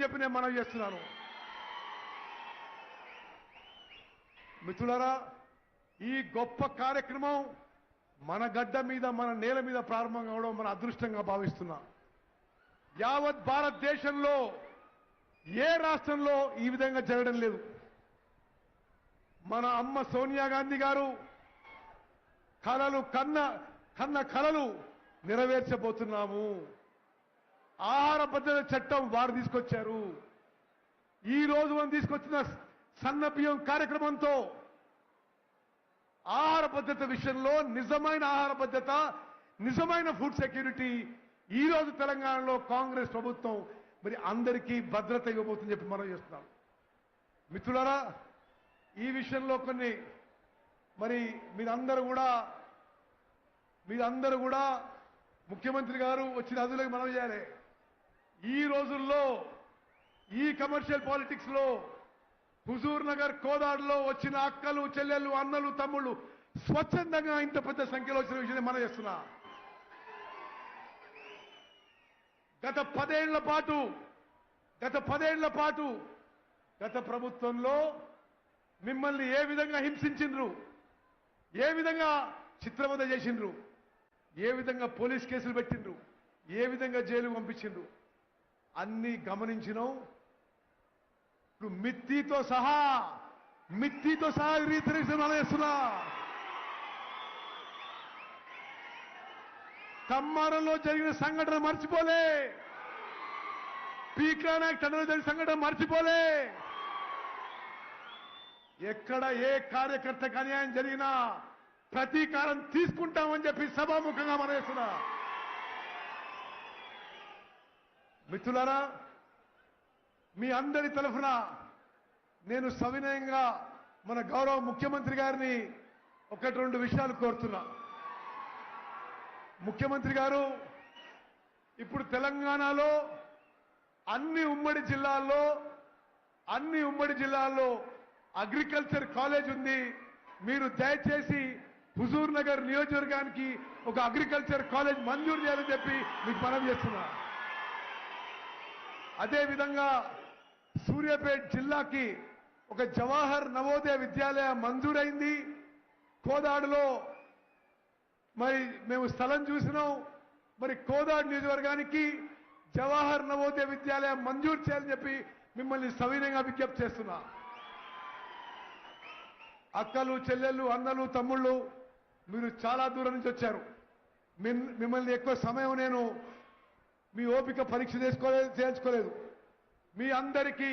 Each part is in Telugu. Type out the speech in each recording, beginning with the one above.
అని చెప్పి నేను మనం చేస్తున్నాను. మిత్రులరా ఈ గొప్ప కార్యక్రమం మన గడ్డ మీద మన నేల మీద ప్రారంభం కావడం మన అదృష్టంగా భావిస్తున్నా. యావత్ భారతదేశంలో ఏ రాష్ట్రంలో ఈ విధంగా జరగడం లేదు. మన అమ్మ సోనియా గాంధీ గారు కలలు కన్న కన్న కలలు నెరవేర్చబోతున్నాము. ఆహార భద్రత చట్టం వారు తీసుకొచ్చారు. ఈ రోజు మనం తీసుకొచ్చిన సన్న బియ్యం కార్యక్రమంతో ఆహార భద్రత విషయంలో నిజమైన ఆహార భద్రత నిజమైన ఫుడ్ సెక్యూరిటీ ఈ రోజు తెలంగాణలో కాంగ్రెస్ ప్రభుత్వం మరి అందరికీ భద్రత ఇవ్వబోతుందని చెప్పి మనం చేస్తున్నాం. మిత్రులారా ఈ విషయంలో కొన్ని మరి మీరందరూ కూడా మీరందరూ కూడా ముఖ్యమంత్రి గారు వచ్చిన అదులకు మనం చేయాలి. ఈ రోజుల్లో ఈ కమర్షియల్ పాలిటిక్స్లో హుజూర్ నగర్ కోదాడులో వచ్చిన అక్కలు చెల్లెళ్ళు అన్నలు తమ్ముళ్ళు స్వచ్ఛందంగా ఇంత పెద్ద సంఖ్యలో వచ్చిన విషయాన్ని మనం చేస్తున్నా. గత పదేళ్ళ పాటు గత పదేళ్ళ పాటు గత ప్రభుత్వంలో మిమ్మల్ని ఏ విధంగా హింసించిండ్రు? ఏ విధంగా చిత్రవద చేసిండ్రు? ఏ విధంగా పోలీస్ కేసులు పెట్టిండ్రు? ఏ విధంగా జైలు పంపించిండ్రు? అన్ని గమనించినాం ఇప్పుడు మిత్తితో సహా మిత్తితో సహా రీతిరేషన్ చేస్తున్నా. కమ్మారంలో జరిగిన సంఘటన మర్చిపోలే. పీకానాయక్ టన్నలో జరిగిన సంఘటన మర్చిపోలే. ఎక్కడ ఏ కార్యకర్తకు అన్యాయం జరిగినా ప్రతీకారం తీసుకుంటామని చెప్పి సభాముఖంగా మనం చేస్తున్నా మిత్రులారా మీ అందరి తరఫున నేను సవినయంగా మన గౌరవ ముఖ్యమంత్రి గారిని ఒకటి రెండు విషయాలు కోరుతున్నా. ముఖ్యమంత్రి గారు ఇప్పుడు తెలంగాణలో అన్ని ఉమ్మడి జిల్లాల్లో అన్ని ఉమ్మడి జిల్లాల్లో అగ్రికల్చర్ కాలేజ్ ఉంది. మీరు దయచేసి హుజూర్ నగర్ నియోజకవర్గానికి ఒక అగ్రికల్చర్ కాలేజ్ మంజూరు చేయాలని చెప్పి మీకు మనం చేస్తున్నా. అదేవిధంగా సూర్యాపేట జిల్లాకి ఒక జవాహర్ నవోదయ విద్యాలయం మంజూరైంది. కోదాడులో మరి మేము స్థలం చూసినాం. మరి కోదాడు నియోజకవర్గానికి జవాహర్ నవోదయ విద్యాలయం మంజూరు చేయాలని చెప్పి మిమ్మల్ని సవినయంగా విజ్ఞప్తి చేస్తున్నా. అక్కలు చెల్లెళ్ళు అన్నలు తమ్ముళ్ళు మీరు చాలా దూరం నుంచి వచ్చారు. మిమ్మల్ని ఎక్కువ సమయం నేను మీ ఓపిక పరీక్ష చేసుకోలేదు చేయించుకోలేదు. మీ అందరికీ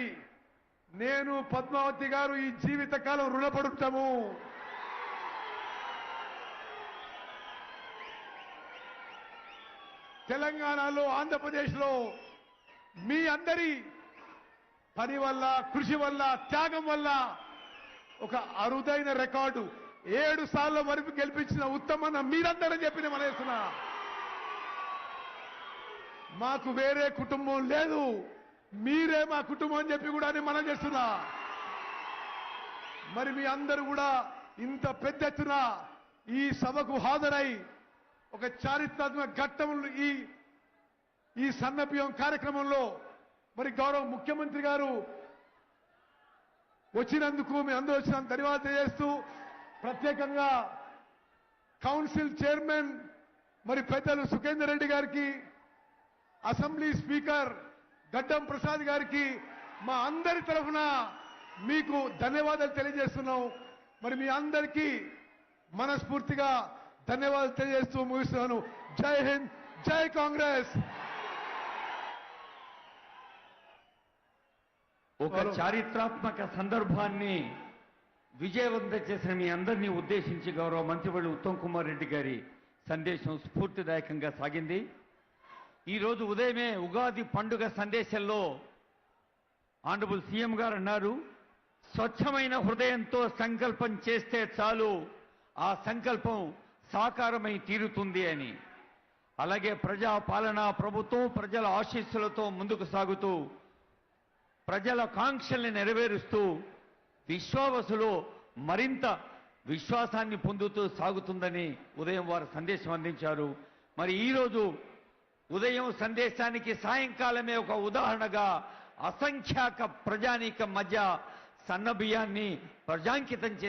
నేను పద్మావతి గారు ఈ జీవితకాలం రుణపడుతాము. తెలంగాణలో ఆంధ్రప్రదేశ్లో మీ అందరి పని వల్ల కృషి వల్ల త్యాగం వల్ల ఒక అరుదైన రికార్డు. ఏడు సార్లు వరకు గెలిపించిన ఉత్తమన్న మీరందరూ చెప్పిన మనసున్నా మాకు వేరే కుటుంబం లేదు. మీరే మా కుటుంబం అని చెప్పి కూడా నేను మనం చేస్తున్నా. మరి మీ అందరూ కూడా ఇంత పెద్ద ఎత్తున ఈ సభకు హాజరై ఒక చారిత్రాత్మక ఘట్టం ఈ ఈ సన్నబియ్యం కార్యక్రమంలో మరి గౌరవ ముఖ్యమంత్రి గారు వచ్చినందుకు మీ అందరూ వచ్చిన ధన్యవాదాలు తెలియజేస్తూ ప్రత్యేకంగా కౌన్సిల్ చైర్మన్ మరి పెద్దలు సుఖేందర్ రెడ్డి గారికి అసెంబ్లీ స్పీకర్ గడ్డం ప్రసాద్ గారికి మా అందరి తరఫున మీకు ధన్యవాదాలు తెలియజేస్తున్నాం. మరి మీ అందరికీ మనస్ఫూర్తిగా ధన్యవాదాలు తెలియజేస్తూ ముగిస్తున్నాను. జై హింద్ జై కాంగ్రెస్. ఒక చారిత్రాత్మక సందర్భాన్ని విజయవంతం చేసిన మీ అందరినీ ఉద్దేశించి గౌరవ మంత్రివర్యులు ఉత్తమ్ కుమార్ రెడ్డి గారి సందేశం స్ఫూర్తిదాయకంగా సాగింది. ఈరోజు ఉదయమే ఉగాది పండుగ సందేశంలో ఆనరబుల్ సీఎం గారు అన్నారు స్వచ్ఛమైన హృదయంతో సంకల్పం చేస్తే చాలు ఆ సంకల్పం సాకారమై తీరుతుంది అని. అలాగే ప్రజా పాలన ప్రభుత్వం ప్రజల ఆశీస్సులతో ముందుకు సాగుతూ ప్రజల కాంక్షల్ని నెరవేరుస్తూ విశ్వావసులో మరింత విశ్వాసాన్ని పొందుతూ సాగుతుందని ఉదయం వారు సందేశం అందించారు. మరి ఈరోజు ఉదయం సందేశానికి సాయంకాలమే ఒక ఉదాహరణగా అసంఖ్యాక ప్రజానీకం మధ్య సన్నబియ్యాన్ని ప్రజాంకితం చేసి